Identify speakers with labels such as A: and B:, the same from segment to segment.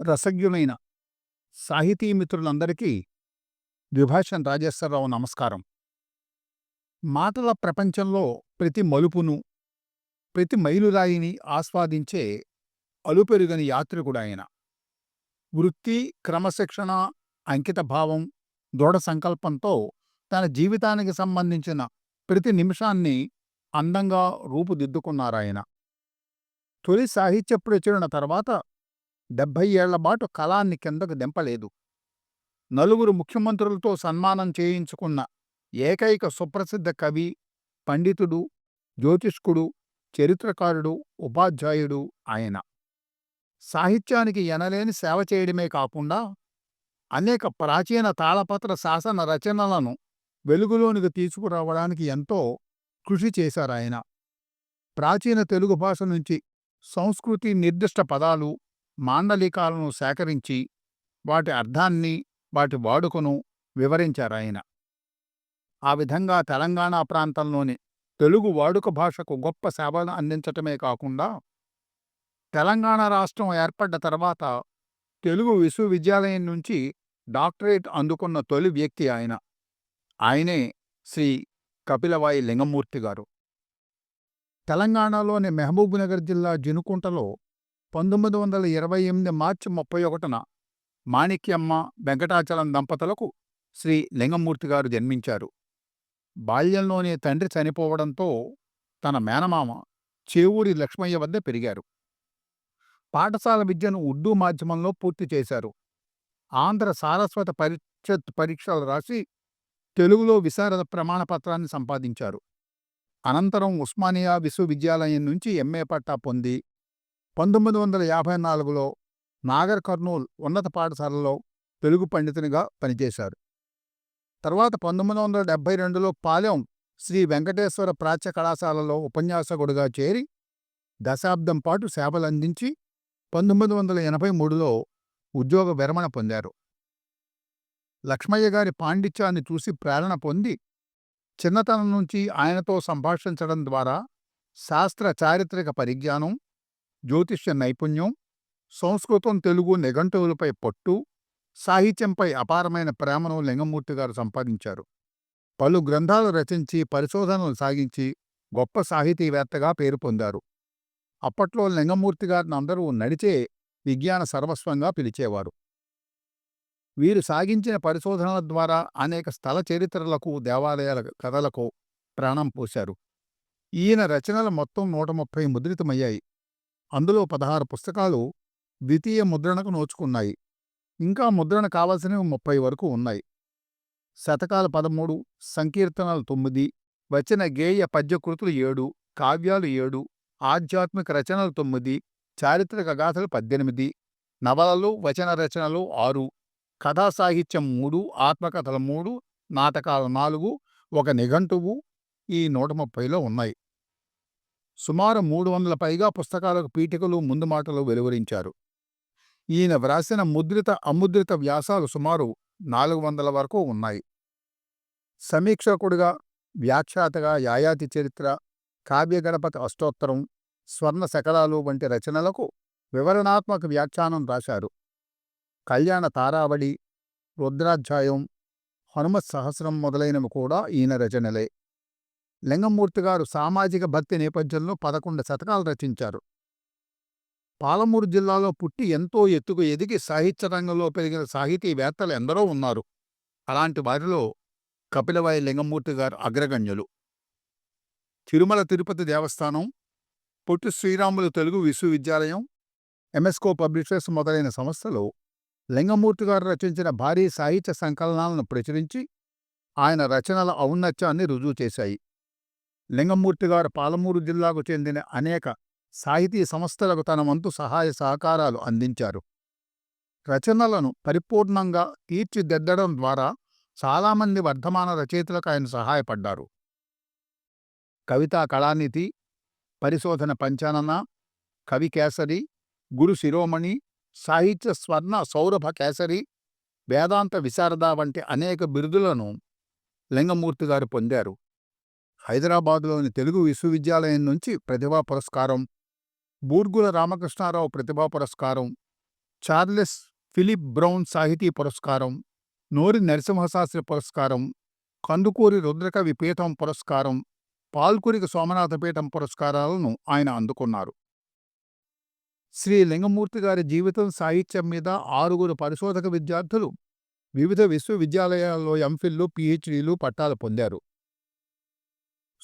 A: రసజ్ఞులైన సాహితీ మిత్రులందరికీ ద్విభాషన్ రాజేశ్వరరావు నమస్కారం. మాటల ప్రపంచంలో ప్రతి మలుపును ప్రతి మైలురాయిని ఆస్వాదించే అలుపెరుగని యాత్రికుడాయన వృత్తి క్రమశిక్షణ అంకితభావం దృఢ సంకల్పంతో తన జీవితానికి సంబంధించిన ప్రతి నిమిషాన్ని అందంగా రూపుదిద్దుకున్నారాయన. తొలి సాహిత్య ప్రచురణ తర్వాత డెబ్భై ఏళ్ళబాటు కళాన్ని కిందకు దింపలేదు. నలుగురు ముఖ్యమంత్రులతో సన్మానం చేయించుకున్న ఏకైక సుప్రసిద్ధ కవి పండితుడు జ్యోతిష్కుడు చరిత్రకారుడు ఉపాధ్యాయుడు ఆయన. సాహిత్యానికి ఎనలేని సేవ చేయడమే కాకుండా అనేక ప్రాచీన తాళపత్ర శాసన రచనలను వెలుగులోనికి తీసుకురావడానికి ఎంతో కృషి చేశారాయన. ప్రాచీన తెలుగు భాష నుంచి సంస్కృతి నిర్దిష్ట పదాలు మాండలికాలను సేకరించి వాటి అర్థాన్ని వాటి వాడుకను వివరించారాయన. ఆ విధంగా తెలంగాణ ప్రాంతంలోని తెలుగు వాడుక భాషకు గొప్ప సేవలు అందించటమే కాకుండా తెలంగాణ రాష్ట్రం ఏర్పడ్డ తర్వాత తెలుగు విశ్వవిద్యాలయం నుంచి డాక్టరేట్ అందుకున్న తొలి వ్యక్తి ఆయన. ఆయనే శ్రీ కపిలవాయి లింగమూర్తి గారు. తెలంగాణలోని మహబూబ్నగర్ జిల్లా జినుకుంటలో పంతొమ్మిది వందల ఇరవై ఎనిమిది మార్చి ముప్పై ఒకటిన మాణిక్యమ్మ వెంకటాచలం దంపతులకు శ్రీ లింగమూర్తి గారు జన్మించారు. బాల్యంలోనే తండ్రి చనిపోవడంతో తన మేనమామ చేవూరి లక్ష్మయ్య వద్ద పెరిగారు. పాఠశాల విద్యను ఉర్దూ మాధ్యమంలో పూర్తి చేశారు. ఆంధ్ర సారస్వత పరిషత్ పరీక్షలు రాసి తెలుగులో విశారద ప్రమాణపత్రాన్ని సంపాదించారు. అనంతరం ఉస్మానియా విశ్వవిద్యాలయం నుంచి ఎంఏ పట్టా పొంది పంతొమ్మిది వందల యాభై నాలుగులో నాగర్ కర్నూల్ ఉన్నత పాఠశాలలో తెలుగు పండితునిగా పనిచేశారు. తర్వాత పంతొమ్మిది వందల డెబ్బై రెండులో పాలెం శ్రీ వెంకటేశ్వర ప్రాచ్య కళాశాలలో ఉపన్యాసకుడుగా చేరి దశాబ్దం పాటు సేవలందించి పంతొమ్మిది వందల ఎనభై మూడులో ఉద్యోగ విరమణ పొందారు. లక్ష్మయ్య గారి పాండిత్యాన్ని చూసి ప్రేరణ పొంది చిన్నతనం నుంచి ఆయనతో సంభాషించడం ద్వారా శాస్త్ర చారిత్రక పరిజ్ఞానం జ్యోతిష్య నైపుణ్యం సంస్కృతం తెలుగు నిఘంటువులపై పట్టు సాహిత్యంపై అపారమైన ప్రేమను లింగమూర్తి గారు సంపాదించారు. పలు గ్రంథాలు రచించి పరిశోధనలు సాగించి గొప్ప సాహితీవేత్తగా పేరు పొందారు. అప్పట్లో లింగమూర్తి గారిని అందరూ నడిచే విజ్ఞాన సర్వస్వంగా పిలిచేవారు. వీరు సాగించిన పరిశోధనల ద్వారా అనేక స్థల చరిత్రలకు దేవాలయాల కథలకు ప్రాణం పోశారు. ఈయన రచనలు మొత్తం నూట ముప్పై ముద్రితమయ్యాయి. అందులో పదహారు పుస్తకాలు ద్వితీయ ముద్రణకు నోచుకున్నాయి. ఇంకా ముద్రణ కావలసినవి ముప్పై వరకు ఉన్నాయి. శతకాల పదమూడు సంకీర్తనలు తొమ్మిది వచన గేయ పద్యకృతులు ఏడు కావ్యాలు ఏడు ఆధ్యాత్మిక రచనలు తొమ్మిది చారిత్రక గాథలు పద్దెనిమిది నవలలు వచన రచనలు ఆరు కథా సాహిత్యం మూడు ఆత్మకథలు మూడు నాటకాలు నాలుగు ఒక నిఘంటువు ఈ నూట ముప్పైలో ఉన్నాయి. సుమారు మూడు వందల పైగా పుస్తకాలకు పీఠికలు ముందు మాటలు వెలువరించారు. ఈయన వ్రాసిన ముద్రిత అముద్రిత వ్యాసాలు సుమారు నాలుగు వందల వరకు ఉన్నాయి. సమీక్షకుడిగా వ్యాఖ్యాతగా యాయాతి చరిత్ర కావ్యగణపతి అష్టోత్తరం స్వర్ణ శకలాలు వంటి రచనలకు వివరణాత్మక వ్యాఖ్యానం రాశారు. కళ్యాణ తారావళి రుద్రాధ్యాయం హనుమత్ సహస్రం మొదలైనవి కూడా ఈయన రచనలే. లింగమూర్తి గారు సామాజిక భక్తి నేపథ్యంలో పదకొండు శతకాలు రచించారు. పాలమూరు జిల్లాలో పుట్టి ఎంతో ఎత్తుకు ఎదిగి సాహిత్య రంగంలో పెరిగిన సాహితీవేత్తలు ఎందరో ఉన్నారు. అలాంటి వారిలో కపిలవాయి లింగమూర్తి గారు అగ్రగణ్యులు. తిరుమల తిరుపతి దేవస్థానం పొట్టి శ్రీరాములు తెలుగు విశ్వవిద్యాలయం ఎంఎస్కో పబ్లిషర్స్ మొదలైన సంస్థలు లింగమూర్తి గారు రచించిన భారీ సాహిత్య సంకలనాలను ప్రచురించి ఆయన రచనల ఔన్నత్యాన్ని రుజువు చేశాయి. లింగమూర్తి గారు పాలమూరు జిల్లాకు చెందిన అనేక సాహితీ సంస్థలకు తన వంతు సహాయ సహకారాలు అందించారు. రచనలను పరిపూర్ణంగా తీర్చిదిద్దడం ద్వారా చాలామంది వర్ధమాన రచయితలకు ఆయన సహాయపడ్డారు. కవితా కళానిధి పరిశోధన పంచానన కవి కేసరి గురు శిరోమణి సాహిత్య స్వర్ణ సౌరభ కేసరి వేదాంత విశారద వంటి అనేక బిరుదులను లింగమూర్తి గారు పొందారు. హైదరాబాదులోని తెలుగు విశ్వవిద్యాలయం నుంచి ప్రతిభా పురస్కారం బూర్గుల రామకృష్ణారావు ప్రతిభా పురస్కారం చార్లెస్ ఫిలిప్ బ్రౌన్ సాహితీ పురస్కారం నోరి నరసింహశాస్త్రి పురస్కారం కందుకూరి రుద్రకవి పీఠం పురస్కారం పాల్కురికి సోమనాథపీఠం పురస్కారాలను ఆయన అందుకున్నారు. శ్రీ లింగమూర్తి గారి జీవితం సాహిత్యం మీద ఆరుగురు పరిశోధక విద్యార్థులు వివిధ విశ్వవిద్యాలయాల్లో ఎంఫిల్లు పిహెచ్డీలు పట్టాలు పొందారు.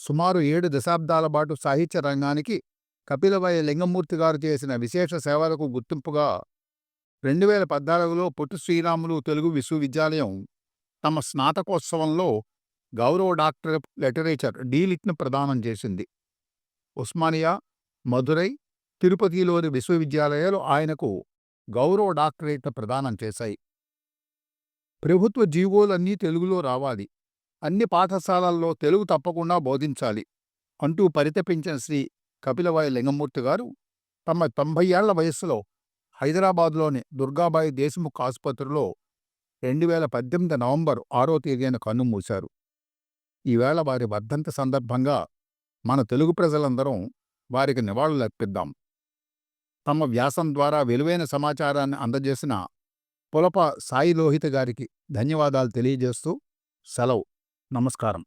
A: సుమారు ఏడు దశాబ్దాల పాటు సాహిత్య రంగానికి కపిలవయ లింగమూర్తి గారు చేసిన విశేష సేవలకు గుర్తింపుగా రెండు వేల పద్నాలుగులో పొట్టు శ్రీరాములు తెలుగు విశ్వవిద్యాలయం తమ స్నాతకోత్సవంలో గౌరవ డాక్టర్ లిటరేచర్ డీలిట్ను ప్రదానం చేసింది. ఉస్మానియా మధురై తిరుపతిలోని విశ్వవిద్యాలయాలు ఆయనకు గౌరవ డాక్టరేట్ ప్రదానం చేశాయి. ప్రభుత్వ జీవోలన్నీ తెలుగులో రావాలి. అన్ని పాఠశాలల్లో తెలుగు తప్పకుండా బోధించాలి. అంటూ పరితపించిన శ్రీ కపిలవాయి లింగమూర్తి గారు తమ తొంభై ఏళ్ళ వయస్సులో హైదరాబాద్లోని దుర్గాబాయి దేశ్ముఖ్ ఆసుపత్రిలో రెండు వేల పద్దెనిమిది నవంబర్ ఆరో తేదీన కన్నుమూశారు ఈవేళ వారి వర్ధంతి సందర్భంగా మన తెలుగు ప్రజలందరం వారికి నివాళులర్పిద్దాం తమ వ్యాసం ద్వారా విలువైన సమాచారాన్ని అందజేసిన పులప సాయి లోహిత గారికి ధన్యవాదాలు తెలియజేస్తూ సెలవు. నమస్కారం.